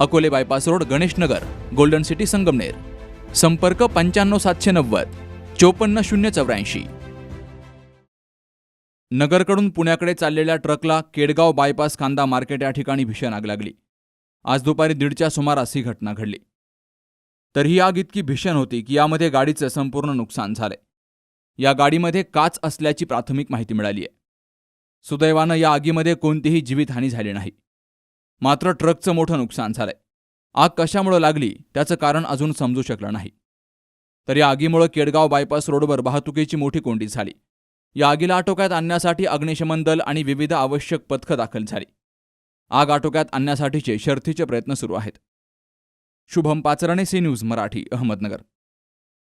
Akole bypass road Ganeshnagar golden city Sangamner. संपर्क पंच्याण्णव सातशे नव्वद चोपन्न शून्य चौऱ्याऐंशी. नगरकडून पुण्याकडे चाललेल्या ट्रकला केडगाव बायपास कांदा मार्केट या ठिकाणी भीषण आग लागली. आज दुपारी दीडच्या सुमारास ही घटना घडली. तर ही आग इतकी भीषण होती की यामध्ये गाडीचं संपूर्ण नुकसान झालंय या गाडीमध्ये काच असल्याची प्राथमिक माहिती मिळाली आहे सुदैवानं या आगीमध्ये कोणतीही जीवितहानी झाली नाही. मात्र ट्रकचं मोठं नुकसान झालंय. आग कशामुळे लागली त्याचं कारण अजून समजू शकलं नाही. तर या आगीमुळे केडगाव बायपास रोडवर वाहतुकीची मोठी कोंडी झाली. या आगीला आटोक्यात आणण्यासाठी अग्निशमन दल आणि विविध आवश्यक पथकं दाखल झाली. आग आटोक्यात आणण्यासाठीचे शर्थीचे प्रयत्न सुरू आहेत. Shubham Pacharne C news Marathi Ahmednagar.